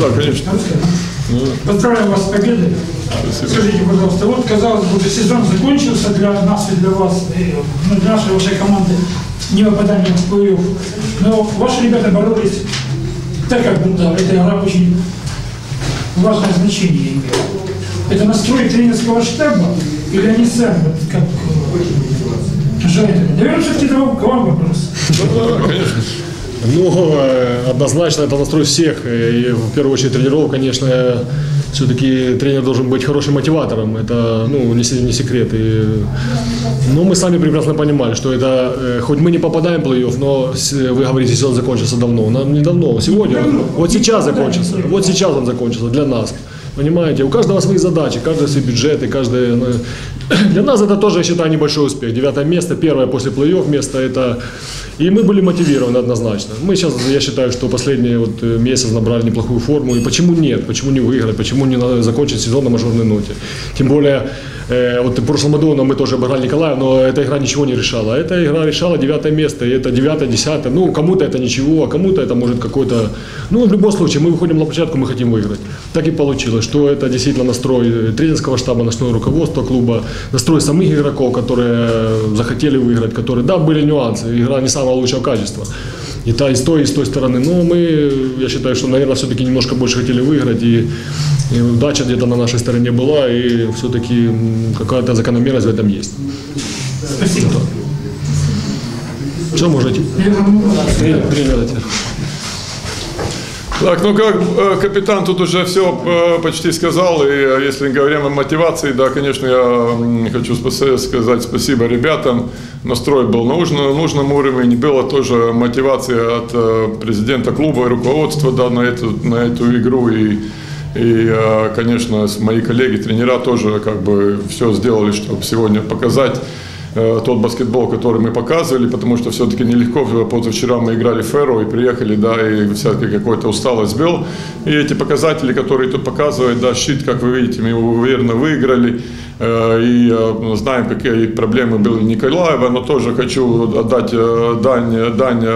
Да, да, конечно. Поздравляю вас с победой. Скажите, пожалуйста, вот, казалось бы, сезон закончился для нас и для вас, и, ну, для нашей вашей команды не попадание в плей-офф. Но ваши ребята боролись так, как будто эта игра очень важное значение имела. Это настрой тренерского штаба или они сами, как э, жаль, Наверное, все-таки это вам- к вам вопрос. Ну, э, однозначно это настрой всех. И в первую очередь тренеров, конечно, все-таки тренер должен быть хорошим мотиватором. Это, ну, не, не секрет. И, ну, мы сами прекрасно понимали, что это, э, хоть мы не попадаем в плей-офф, но вы говорите, сезон закончился давно. Нам не давно, сегодня. Вот сейчас закончился. Вот сейчас он закончился для нас. Понимаете, у каждого свои задачи, каждый свой бюджет, и каждый... ну, Для нас это тоже, я считаю, небольшой успех. Девятое место, первое после плей-офф место, это... И мы были мотивированы однозначно. Мы сейчас, я считаю, что последний вот э, месяц набрали неплохую форму. И почему нет? Почему не выиграть? Почему не закончить сезон на мажорной ноте? Тем более, вот в прошлом году мы тоже обыграли Николаев, но эта игра ничего не решала. Эта игра решала девятое место, и это девятое, десятое. Ну, кому-то это ничего, а кому-то это может какой-то... Ну, в любом случае, мы выходим на площадку, мы хотим выиграть. Так и получилось, что это действительно настрой э, тренерского штаба, настрой руководства клуба, настрой самих игроков, которые э, захотели выиграть, которые, да, были нюансы, игра не самого лучшего качества. И, та, и с той, и с той стороны. Но мы, я считаю, что, наверное, все-таки немножко больше хотели выиграть, и, и удача где-то на нашей стороне была, и все-таки какая-то закономерность в этом есть. Спасибо. Что можете? Тренер, Так, ну как э, капитан тут уже все почти сказал, и э, если говорим о мотивации, да, конечно, я хочу сказать спасибо ребятам. Настрой был на нужном, нужном уровне, была тоже мотивация от э, президента клуба и руководства да, на, эту, на эту игру. И, и, э, конечно, мои коллеги, тренера тоже как бы все сделали, чтобы сегодня показать э, тот баскетбол, который мы показывали, потому что все-таки нелегко. Позавчера мы играли Ферро и приехали, да, и всякий какой-то усталость был. И эти показатели, которые тут показывают, да, щит, как вы видите, мы его уверенно выиграли. Э, И э, знаем, какие проблемы были Николаева, но тоже хочу отдать э, дань, дань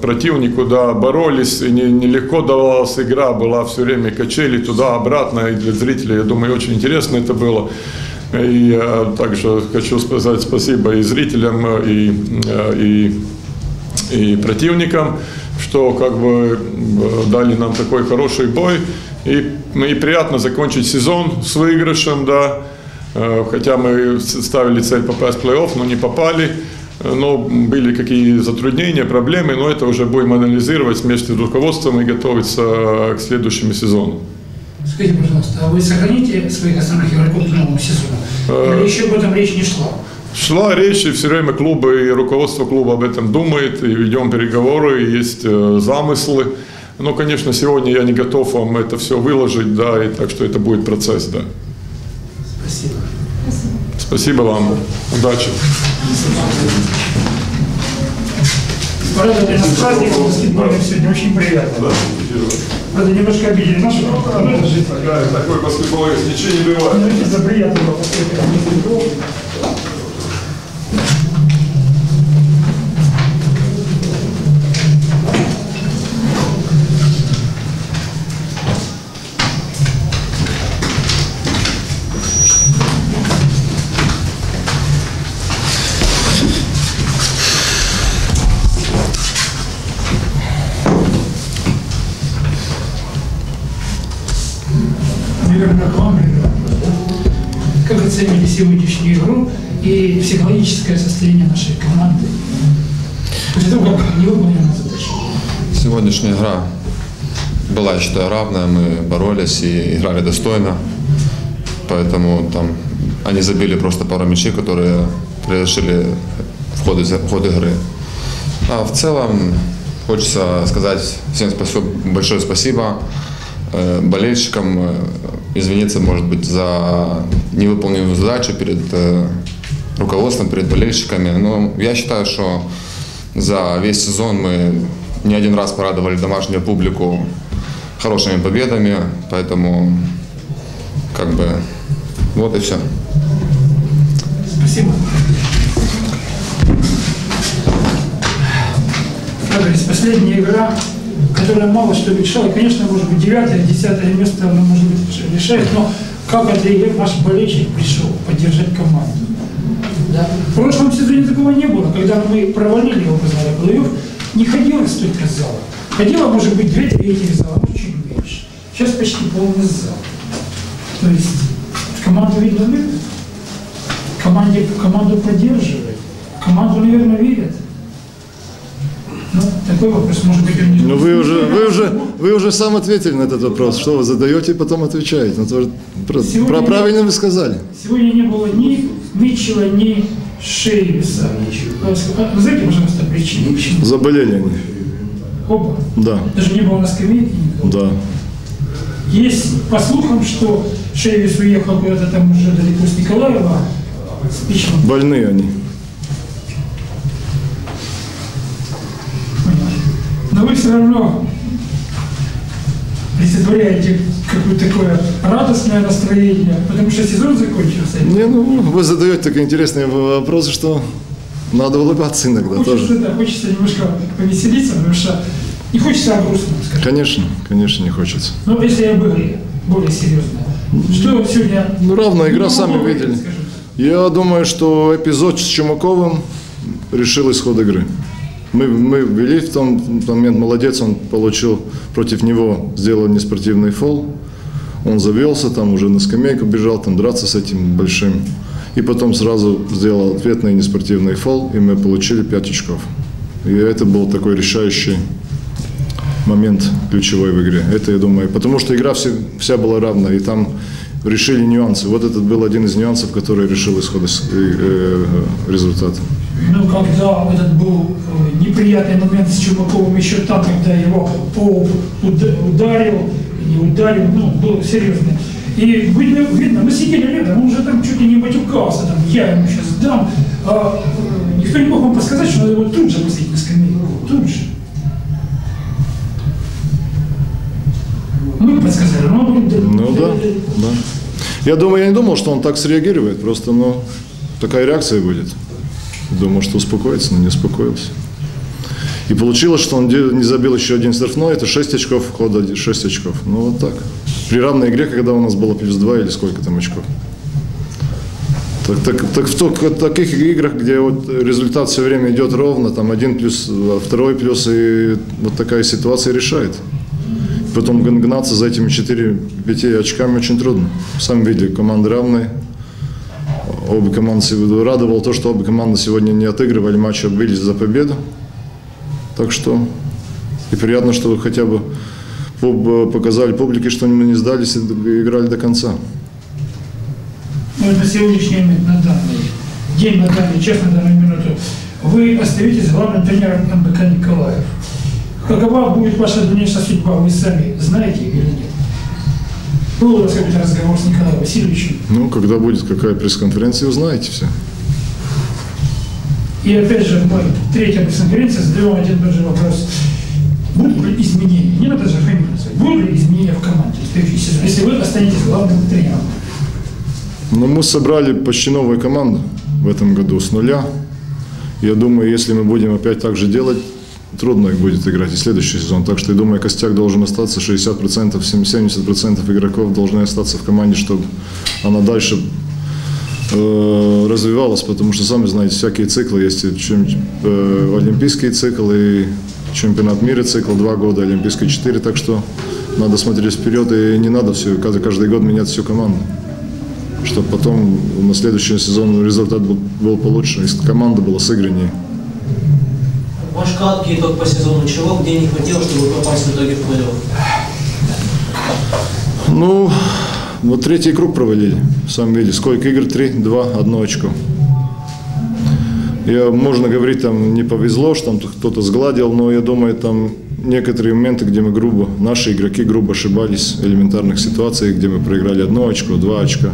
противнику, да, боролись, и не- нелегко давалась игра, была все время качели туда-обратно, и для зрителей, я думаю, очень интересно это было. И также хочу сказать спасибо и зрителям, и, и, и противникам, что как бы дали нам такой хороший бой. И, и приятно закончить сезон с выигрышем, да. Э, Хотя мы ставили цель попасть в плей-офф, но не попали. Э, Но были какие затруднения, проблемы, но это уже будем анализировать вместе с руководством и готовиться к следующему сезону. Скажите, пожалуйста, а вы сохраните своих основных игроков к новому сезону? Э, Или еще об этом речь не шла? Шла речь, и все время клубы и руководство клуба об этом думает, и ведем переговоры, и есть замыслы. Но, конечно, сегодня я не готов вам это все выложить, да, и так что это будет процесс, да. Спасибо. Спасибо вам, удачи. Порадовали нас праздником баскетбольным сегодня, очень приятно. Правда, немножко обидели нашу команду, но это жизнь. Такой баскетболист, ничего не бывает. Ну, это за приятно было сегодняшнюю игру и психологическое состояние нашей команды? После того, как не выполнена задача. Сегодняшняя игра была, я считаю, равная. Мы боролись и играли достойно. Поэтому там они забили просто пару мячей, которые разрешили в ход, в ход игры. А в целом хочется сказать всем спасибо, большое спасибо э, болельщикам, э, извиниться, может быть, за невыполненную задачу перед э, руководством, перед болельщиками. Но я считаю, что за весь сезон мы не один раз порадовали домашнюю публику хорошими победами, поэтому как бы вот и все. Спасибо. Последняя игра которая мало что решала. Конечно, может быть, девятое, десятое место оно, может быть, решает, но как это наш болельщик пришел поддержать команду. Да. В прошлом сезоне такого не было, когда мы провалили образно плей-офф, не ходило столько зала. Ходило, может быть, две трети зала, ну чуть меньше. Сейчас почти полный зал. То есть команду видно любит, команде, команду поддерживает, команду, наверное, верят. Ну, такой вопрос, может быть, он не... Ну вы уже, вы уже, вы уже сам ответили на этот вопрос. Что вы задаете и потом отвечаете. Ну, то, про, Сегодня про правильно вы сказали. Сегодня не было ни Митчелла, ни Шейвиса. А, Знаете, пожалуйста, причину, почему? Заболели они. Оба. Да, Даже не было на скамейке да. Есть по слухам, что Шейвис уехал куда-то там уже далеко с Николаева, с. Больные они. Но вы все равно олицетворяете какое-то такое радостное настроение, потому что сезон закончился. Не, ну, вы задаете такие интересные вопросы, что надо улыбаться иногда Хочется, тоже. да, хочется немножко повеселиться, потому что не хочется о грустном, скажем. Конечно, конечно, не хочется. Но если об игре, более серьезно. Что сегодня... Ну, равная игра, Ну, сами видели. Я думаю, что эпизод с Чумаковым решил исход игры. Мы, мы ввели в том момент, молодец, он получил против него, сделал неспортивный фол. Он завелся, там уже на скамейку бежал, там драться с этим большим. И потом сразу сделал ответный неспортивный фол, и мы получили 5 очков. И это был такой решающий момент ключевой в игре. Это, я думаю, потому что игра все- вся была равна, и там решили нюансы. Вот этот был один из нюансов, который решил исход э, э, результата. Ну, когда этот был э, неприятный момент с Чумаковым еще там, когда его уда- ударил, не ударил, ну, был серьезный. И видно, видно, мы сидели рядом, он уже там чуть ли не матюкался, там, я ему сейчас дам. А, э, никто не мог вам подсказать, что надо его тут же посадить на скамейку, тут же. Ну да, да. Я думаю, я не думал, что он так среагирует, просто, ну, такая реакция будет. Думал, что успокоится, но не успокоился. И получилось, что он не забил еще один штрафной, это 6 очков, хода 6 очков. Ну вот так. При равной игре, когда у нас было плюс 2 или сколько там очков. Так, так, так в то- таких играх, где вот результат все время идет ровно, там один плюс, а второй плюс, и вот такая ситуация решает. Потом гн- гнаться за этими 4-5 очками очень трудно. Сам видели, команды равные. Обе команды радовало то, что обе команды сегодня не отыгрывали матч, а бились за победу. Так что и приятно, что хотя бы показали публике, что мы не сдались и играли до конца. Ну, на сегодняшний момент, на данный день, на данный час, на данную минуту, вы остаетесь главным тренером МБК Николаев. Какова будет ваша дальнейшая судьба, вы сами знаете или нет? Был у вас какой-то разговор с Николаем Васильевичем? Ну, когда будет какая пресс-конференция, узнаете все. И опять же, мы третья пресс-конференция задаем один и тот же вопрос. Будут ли изменения? Не надо же фамилию называть. Будут ли изменения в команде если вы останетесь главным тренером? Но мы собрали почти новую команду в этом году с нуля. Я думаю, если мы будем опять так же делать, трудно их будет играть и следующий сезон. Так что я думаю, костяк должен остаться, 60%, 70% игроков должны остаться в команде, чтобы она дальше э, развивалась, потому что, сами знаете, всякие циклы есть, и чем, э, олимпийский цикл и чемпионат мира цикл, два года, олимпийский четыре, так что надо смотреть вперед, и не надо все, каждый, каждый год менять всю команду чтобы потом на следующий сезон результат был, был получше, команда была сыграннее. Ваш краткий итог по сезону. Чего где не хватило, чтобы попасть в итоге в плей-офф? Ну, вот третий круг провалили, сами видели. Сколько игр? Три, два, одно очко. Я, можно говорить, там не повезло, что там кто-то сгладил, но я думаю, там некоторые моменты, где мы грубо, наши игроки грубо ошибались в элементарных ситуациях, где мы проиграли одно очко, два очка.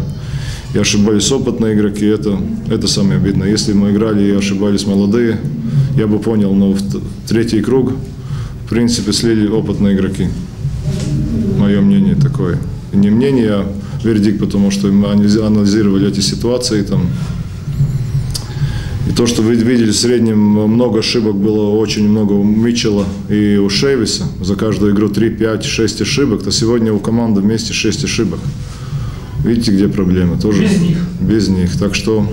И ошибались опытные игроки, это, это самое обидное. Если мы играли и ошибались молодые, я бы понял, но в третий круг, в принципе, слили опытные игроки. Мое мнение такое. И не мнение, а вердикт, потому что мы анализи- анализировали эти ситуации там. И то, что вы видели, в среднем много ошибок было, очень много у Митчелла и у Шейвиса. За каждую игру 3, 5, 6 ошибок, то сегодня у команды вместе 6 ошибок. Видите, где проблема? Тоже Без них. Без них. Так что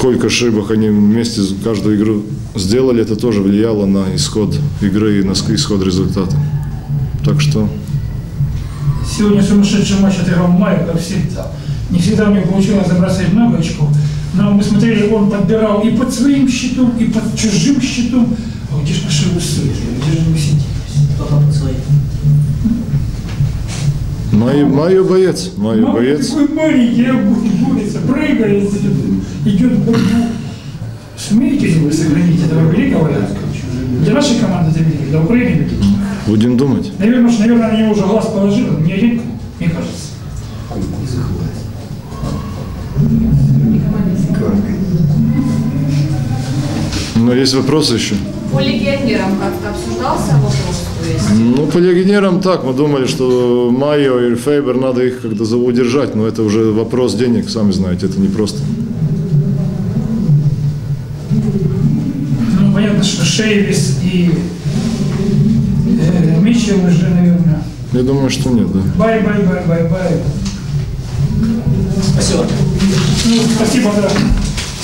сколько ошибок они вместе каждую игру сделали, это тоже влияло на исход игры и на исход результата. Так что Сегодня сумасшедший матч отыграл Майя, как всегда. Не всегда у него получилось забросать много очков, но мы смотрели, он подбирал и под своим щитом, и под чужим щитом. А где же наши высоки? Где же мы сидим? Кто-то под своим. Майо, Майо боец, Мама боец. такой маленький, а борется, прыгает, идет в борьбу. Сумеете ли вы сохранить этого великого игрока? Для нашей команды это великий, для Украины великий. Будем думать. Наверное, уж, наверное, на него уже глаз положил, не один, мне кажется. Но есть вопросы еще? По легионерам как-то обсуждался вопрос, есть Ну, по легионерам так. Мы думали, что Майо и Фейбер надо их как-то удержать, но это уже вопрос денег, сами знаете, это не просто. Ну, понятно, что Шейвис и э, Митчелл уже, наверное, Я думаю, что нет, да. бай-бай-бай-бай-бай. Спасибо. Ну, спасибо за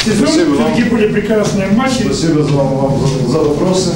сезон. Спасибо вам. Все-таки были прекрасные матчи. Спасибо вам, вам за, за вопросы.